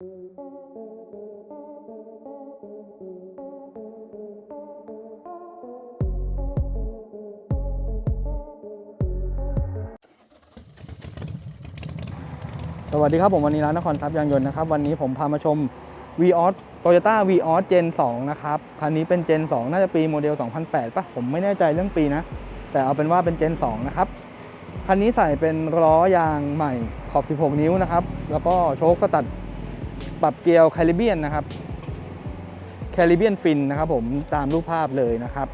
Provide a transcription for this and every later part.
สวัสดีครับผมวันนี้ร้านนครทรัพย์ยางยนต์นะครับ วันนี้ผมพามาชม v ีออสโตโยต้าวีออสเจน2นะครับคันนี้เป็นเจน 2 น่าจะปีโมเดล 2008ป่ะผมไม่แน่ใจเรื่องปีนะ แต่เอาเป็นว่าเป็นเจน 2 นะครับ คันนี้ใส่เป็นล้อยางใหม่ขอบ 16 นิ้วนะครับ แล้วก็โชคสตัด ปรับเกลียวแคลิเบียนนะครับแคลิเบียนฟินนะครับผมตามรูปภาพเลยนะครับ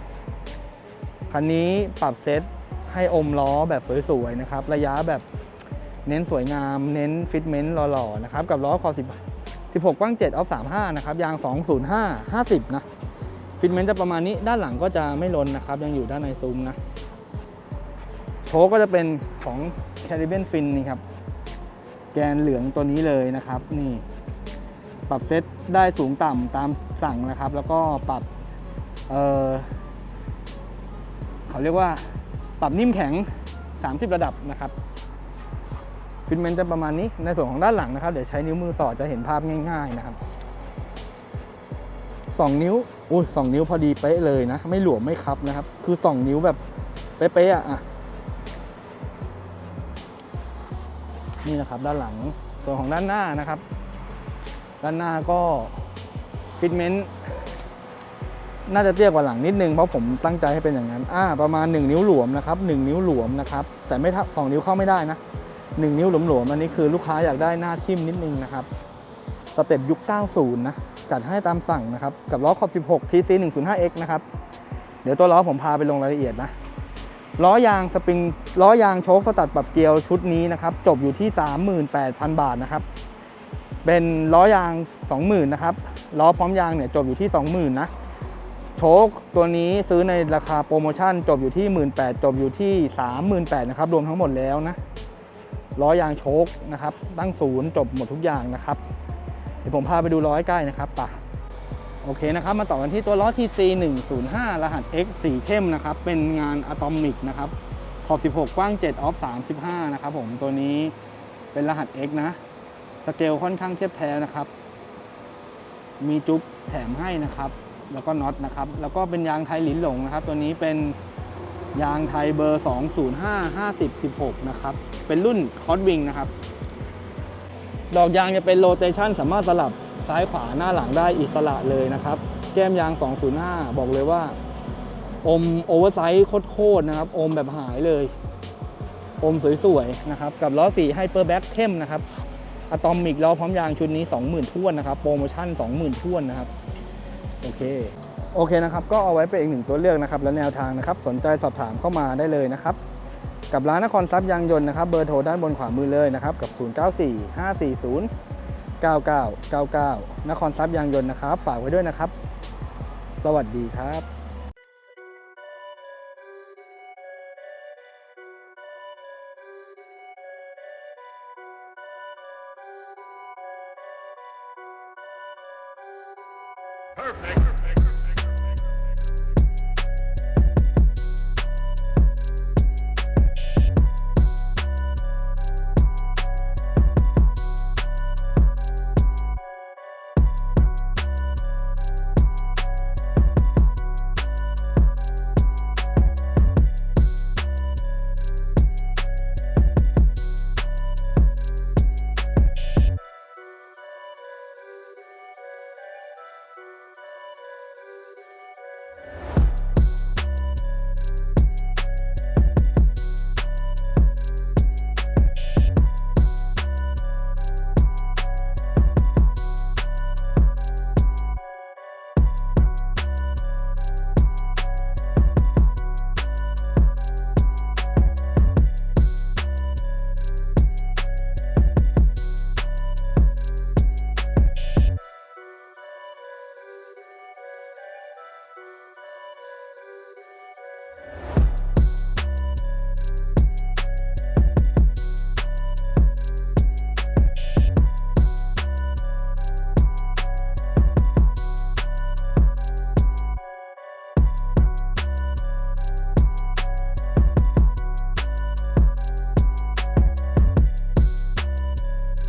คันนี้ปรับเซตให้อมล้อแบบสวยๆนะครับ ระยะแบบเน้นสวยงาม เน้นฟิตเมนต์หล่อๆนะครับกับล้อคอ16กว้าง7ออฟ35นะครับยาง 205 50 นะฟิตเมนต์จะประมาณนี้ด้านหลังก็จะไม่ลนนะครับ ยังอยู่ด้านในซุ้มนะโชคก็จะเป็นของ Caribbean Fin นี่ครับ แกนเหลืองตัวนี้เลยนะครับ นี่ ปรับเซตได้สูงต่ำตามสั่งนะครับ แล้วก็ปรับเเขาเรียกว่าปรับนิ่มแข็ง 30 ระดับนะครับฟิตเมนจะประมาณนี้ในส่วนของด้านหลังนะครับ เดี๋ยวใช้นิ้วมือสอดจะเห็นภาพง่ายๆนะครับ 2 นิ้วอุ้ยสนิ้วพอดีเป๊ะเลยนะ ไม่หลวมไม่คับนะครับ คือ 2 นิ้วแบบเป๊ะๆออะนี่นะครับด้านหลังส่วนของด้านหน้านะครับ ด้านหน้าก็ฟิตเมนต์น่าจะเตี้ยกว่าหลังนิดนึงเพราะผมตั้งใจให้เป็นอย่างนั้นอ่าประมาณ 1 นิ้วหลวมนะครับ1นิ้วหลวมนะครับแต่ไม่ทับ2นิ้วเข้าไม่ได้นะ 1 นิ้วหลวมๆอันนี้คือลูกค้าอยากได้หน้าทิ่มนิดนึงนะครับสเต็ปยุค 90 นะ จัดให้ตามสั่งนะครับ กับล้อขอบ 16 TC 105X นะครับ เดี๋ยวตัวล้อผมพาไปลงรายละเอียดนะ ล้อยางสปริง ล้อยางโชคสตัดปรับเกลียวชุดนี้นะครับ จบอยู่ที่ 38,000 บาทนะครับ เป็นล้อยาง 20,000นะครับล้อพร้อมยางเนี่ยจบอยู่ที่ 20,000นะโชคตัวนี้ซื้อในราคาโปรโมชั่นจบอยู่ที่ 18,000จบอยู่ที่ 38,000นะครับรวมทั้งหมดแล้วนะล้อยางโชคนะครับตั้งศูนย์จบหมดทุกอย่างนะครับเดี๋ยวผมพาไปดูล้อใกล้นะครับป่ะโอเคนะครับมาต่อกันที่ตัวล้อ TC 105 รหัส X สีเข้มนะครับเป็นงานอะตอมิกนะครับขอบ 16 กว้าง 7 ออฟ 35 นะครับผมตัวนี้เป็นรหัส X นะ สเกลค่อนข้างเทียบแท้นะครับ มีจุ๊บแถมให้นะครับ แล้วก็น็อตนะครับ แล้วก็เป็นยางไทยหลินหลงนะครับ ตัวนี้เป็นยางไทยเบอร์ 205 50 16 นะครับ เป็นรุ่นคอ s วิงนะครับ ดอกยางจะเป็นโรเตชันสามารถสลับซ้ายขวาหน้าหลังได้อิสระเลยนะครับ แก้มยาง 205 บอกเลยว่า อมโอเวอร์ไซส์โคตรๆนะครับ อมแบบหายเลย อมสวยๆนะครับ กับล้อสีไฮเปอร์แบ็คเข้มนะครับ อะตอมิกล้อพร้อมยางชุดนี้ 20,000ท้วนนะครับ โปรโมชั่น 20,000ท้วนนะครับ โอเค โอเคนะครับ ก็เอาไว้เป็นอีกหนึ่งตัวเลือกนะครับ และแนวทางนะครับ สนใจสอบถามเข้ามาได้เลยนะครับ กับร้านนครทรัพย์ยางยนต์นะครับ เบอร์โทรด้านบนขวามือเลยนะครับ กับ 094 540 9999 นครทรัพย์ยางยนต์นะครับ ฝากไว้ด้วยนะครับ สวัสดีครับ Perfect. Perfect.